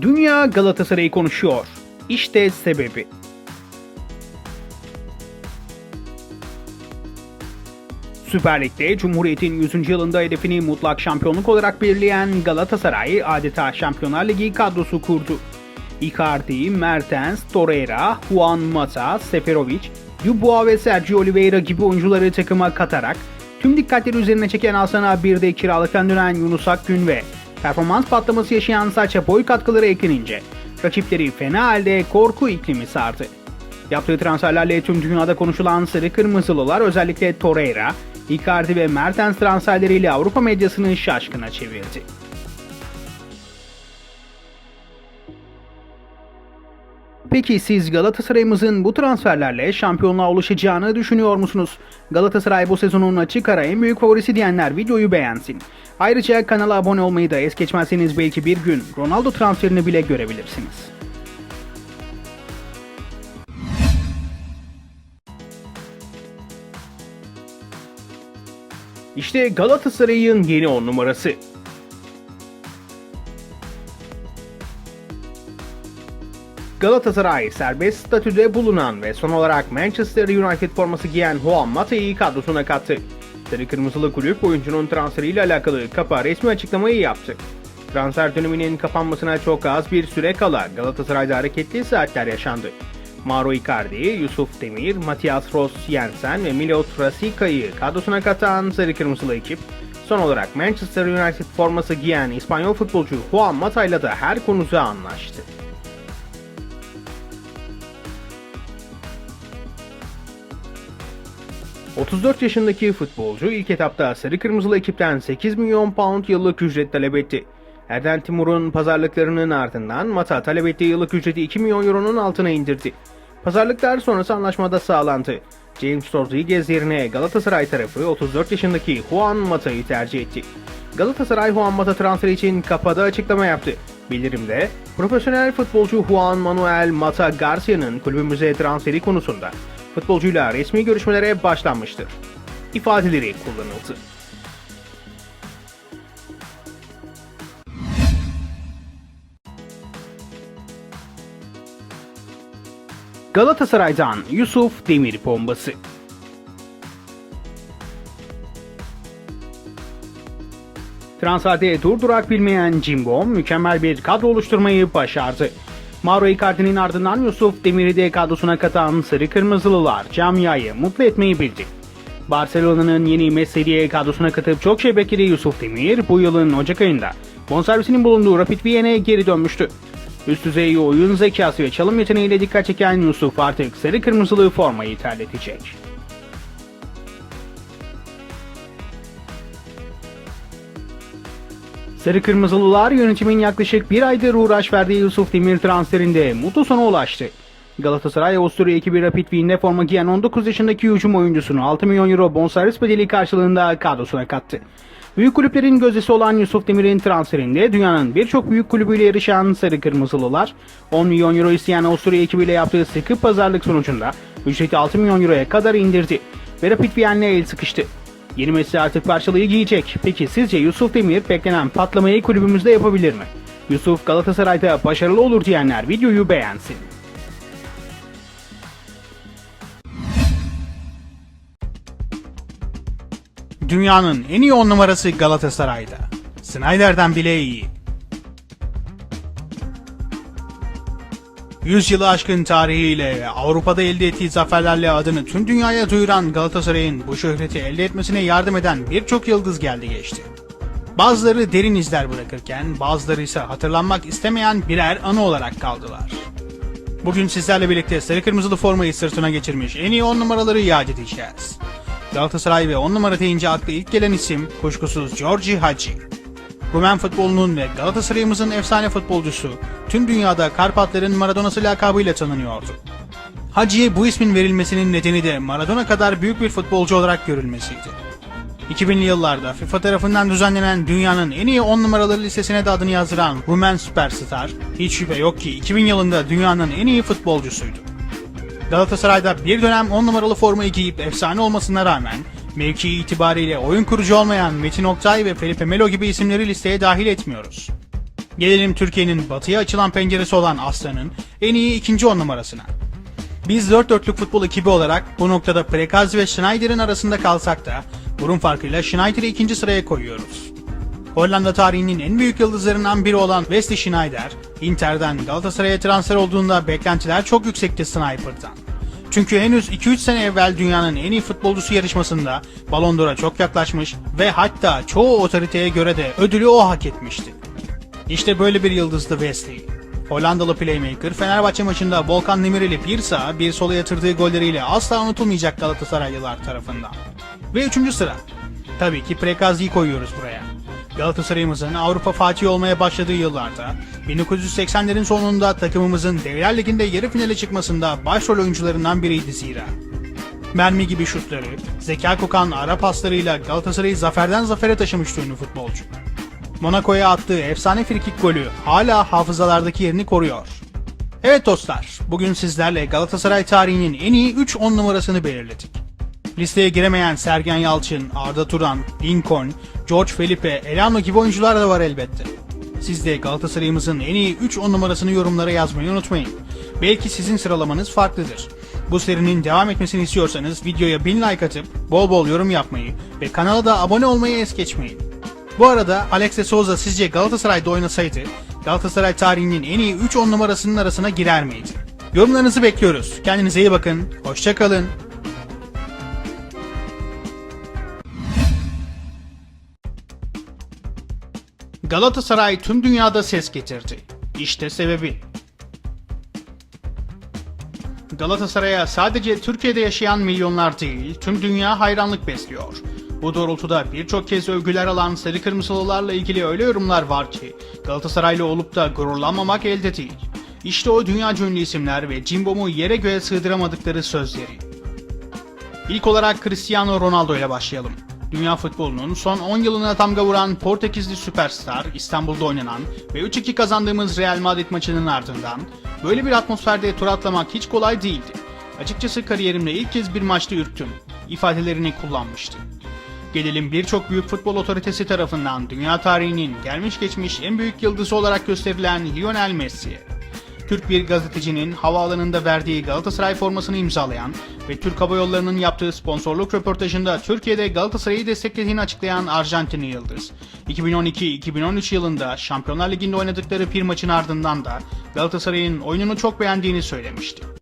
Dünya Galatasaray'ı konuşuyor. İşte sebebi. Süper Lig'de Cumhuriyet'in 100. yılında hedefini mutlak şampiyonluk olarak belirleyen Galatasaray adeta Şampiyonlar Ligi kadrosu kurdu. Icardi, Mertens, Torreira, Juan Mata, Seferovic, Dubois ve Sergio Oliveira gibi oyuncuları takıma katarak tüm dikkatleri üzerine çeken Hasan'a bir de kiralıktan dönen Yunus Akgün ve performans patlaması yaşayan Saça Boy katkıları eklenince rakipleri fena halde korku iklimi sardı. Yaptığı transferlerle tüm dünyada konuşulan Sarı Kırmızılılar özellikle Torreira, Icardi ve Mertens transferleriyle Avrupa medyasını şaşkına çevirdi. Peki siz Galatasaray'ımızın bu transferlerle şampiyonluğa ulaşacağını düşünüyor musunuz? Galatasaray bu sezonun açık ara en büyük favorisi diyenler videoyu beğensin. Ayrıca kanala abone olmayı da es geçmezseniz belki bir gün Ronaldo transferini bile görebilirsiniz. İşte Galatasaray'ın yeni 10 numarası. Galatasaray serbest statüde bulunan ve son olarak Manchester United forması giyen Juan Mata'yı kadrosuna kattı. Sarı Kırmızılı kulüp oyuncunun transferiyle alakalı kapa resmi açıklamayı yaptı. Transfer döneminin kapanmasına çok az bir süre kala Galatasaray'da hareketli saatler yaşandı. Mauro Icardi, Yusuf Demir, Matias Ross Jensen ve Milot Rasica'yı kadrosuna katan Sarı Kırmızılı ekip, son olarak Manchester United forması giyen İspanyol futbolcu Juan Mata'yla da her konuda anlaştı. ...34 yaşındaki futbolcu ilk etapta Sarı Kırmızılı ekipten 8 milyon pound yıllık ücret talep etti. Erden Timur'un pazarlıklarının ardından Mata talep ettiği yıllık ücreti 2 milyon euronun altına indirdi. Pazarlıklar sonrası anlaşmada sağlandı. James Rodriguez yerine Galatasaray tarafı 34 yaşındaki Juan Mata'yı tercih etti. Galatasaray Juan Mata transferi için kapada açıklama yaptı. Bildirimde profesyonel futbolcu Juan Manuel Mata Garcia'nın kulübümüze transferi konusunda futbolcuyla resmi görüşmelere başlanmıştır. ifadeleri kullanıldı. Galatasaray'dan Yusuf Demir bombası. Transferde durdurak bilmeyen Cimbom mükemmel bir kadro oluşturmayı başardı. Mauro Icardi'nin ardından Yusuf Demir'i de kadrosuna katan Sarı Kırmızılılar camiayı mutlu etmeyi bildi. Barcelona'nın yeni Messi'ye kadrosuna katıp çok şey beklediği Yusuf Demir bu yılın Ocak ayında bonservisinin bulunduğu Rapid Viyena'ya geri dönmüştü. Üst düzey oyun zekası ve çalım yeteneğiyle dikkat çeken Yusuf artık sarı kırmızılı formayı terletecek. Sarı Kırmızılılar yönetimin yaklaşık bir aydır uğraş verdiği Yusuf Demir transferinde mutlu sona ulaştı. Galatasaray Avusturya ekibi Rapid Wien'de forma giyen 19 yaşındaki hücum oyuncusunu 6 milyon euro bonservis bedeli karşılığında kadrosuna kattı. Büyük kulüplerin gözdesi olan Yusuf Demir'in transferinde dünyanın birçok büyük kulübüyle yarışan Sarı Kırmızılılar 10 milyon euro isteyen Avusturya ekibiyle yaptığı sıkı pazarlık sonucunda ücreti 6 milyon euroya kadar indirdi ve Rapid Wien'le el sıkıştı. Yeni Messi artık parçalığı giyecek. Peki sizce Yusuf Demir beklenen patlamayı kulübümüzde yapabilir mi? Yusuf Galatasaray'da başarılı olur diyenler videoyu beğensin. Dünyanın en iyi on numarası Galatasaray'da. Snyder'den bile iyi. 100 yılı aşkın tarihiyle Avrupa'da elde ettiği zaferlerle adını tüm dünyaya duyuran Galatasaray'ın bu şöhreti elde etmesine yardım eden birçok yıldız geldi geçti. Bazıları derin izler bırakırken bazıları ise hatırlanmak istemeyen birer anı olarak kaldılar. Bugün sizlerle birlikte sarı kırmızılı formayı sırtına geçirmiş en iyi 10 numaraları yad edeceğiz. Galatasaray ve 10 numara deyince akla ilk gelen isim kuşkusuz Giorgi Hagi. Rumen futbolunun ve Galatasaray'ımızın efsane futbolcusu tüm dünyada Karpatların Maradona'sı lakabıyla tanınıyordu. Hacı'ya bu ismin verilmesinin nedeni de Maradona kadar büyük bir futbolcu olarak görülmesiydi. 2000'li yıllarda FIFA tarafından düzenlenen dünyanın en iyi 10 numaraları listesine de adını yazdıran Rumen Süperstar, hiç şüphe yok ki 2000 yılında dünyanın en iyi futbolcusuydu. Galatasaray'da bir dönem 10 numaralı formayı giyip efsane olmasına rağmen mevki itibariyle oyun kurucu olmayan Metin Oktay ve Felipe Melo gibi isimleri listeye dahil etmiyoruz. Gelelim Türkiye'nin batıya açılan penceresi olan Aslan'ın en iyi ikinci on numarasına. Biz dört dörtlük futbol ekibi olarak bu noktada Prekazi ve Schneider'in arasında kalsak da burun farkıyla Schneider'i ikinci sıraya koyuyoruz. Hollanda tarihinin en büyük yıldızlarından biri olan Wesley Schneider, Inter'den Galatasaray'a transfer olduğunda beklentiler çok yüksekti Sniper'dan. Çünkü henüz 2-3 sene evvel dünyanın en iyi futbolcusu yarışmasında Ballon d'Or'a çok yaklaşmış ve hatta çoğu otoriteye göre de ödülü o hak etmişti. İşte böyle bir yıldızdı Wesley. Hollandalı playmaker Fenerbahçe maçında Volkan Demirel'i bir sağa bir sola yatırdığı golleriyle asla unutulmayacak Galatasaraylılar tarafından. Ve üçüncü sıra. Tabii ki Prekazi'yi koyuyoruz buraya. Galatasaray'ımızın Avrupa Fatih olmaya başladığı yıllarda 1980'lerin sonunda takımımızın Devler Ligi'nde yarı finale çıkmasında başrol oyuncularından biriydi zira. Mermi gibi şutları, zeka kokan ara paslarıyla Galatasaray'ı zaferden zafere taşımıştı ünlü futbolcu. Monaco'ya attığı efsane frikik golü hala hafızalardaki yerini koruyor. Evet dostlar, bugün sizlerle Galatasaray tarihinin en iyi 3 10 numarasını belirledik. Listeye giremeyen Sergen Yalçın, Arda Turan, Lincoln, George Felipe, Elano gibi oyuncular da var elbette. Siz de Galatasaray'ımızın en iyi 3 10 numarasını yorumlara yazmayı unutmayın. Belki sizin sıralamanız farklıdır. Bu serinin devam etmesini istiyorsanız videoya 1000 like atıp bol bol yorum yapmayı ve kanala da abone olmayı es geçmeyin. Bu arada Alex de Souza sizce Galatasaray'da oynasaydı Galatasaray tarihinin en iyi 3 10 numarasının arasına girer miydi? Yorumlarınızı bekliyoruz. Kendinize iyi bakın. Hoşçakalın. Galatasaray tüm dünyada ses getirdi. İşte sebebi. Galatasaray'a sadece Türkiye'de yaşayan milyonlar değil, tüm dünya hayranlık besliyor. Bu doğrultuda birçok kez övgüler alan sarı kırmızılılarla ilgili öyle yorumlar var ki Galatasaraylı olup da gururlanmamak elde değil. İşte o dünya ünlü isimler ve Cimbom'u yere göğe sığdıramadıkları sözleri. İlk olarak Cristiano Ronaldo ile başlayalım. Dünya futbolunun son 10 yılına damga vuran Portekizli süperstar İstanbul'da oynanan ve 3-2 kazandığımız Real Madrid maçının ardından böyle bir atmosferde tur atlamak hiç kolay değildi. Açıkçası kariyerimde ilk kez bir maçta ürktüm ifadelerini kullanmıştı. Gelelim birçok büyük futbol otoritesi tarafından dünya tarihinin gelmiş geçmiş en büyük yıldızı olarak gösterilen Lionel Messi'ye. Türk bir gazetecinin havaalanında verdiği Galatasaray formasını imzalayan ve Türk Hava Yolları'nın yaptığı sponsorluk röportajında Türkiye'de Galatasaray'ı desteklediğini açıklayan Arjantinli Yıldız. 2012-2013 yılında Şampiyonlar Ligi'nde oynadıkları bir maçın ardından da Galatasaray'ın oyununu çok beğendiğini söylemişti.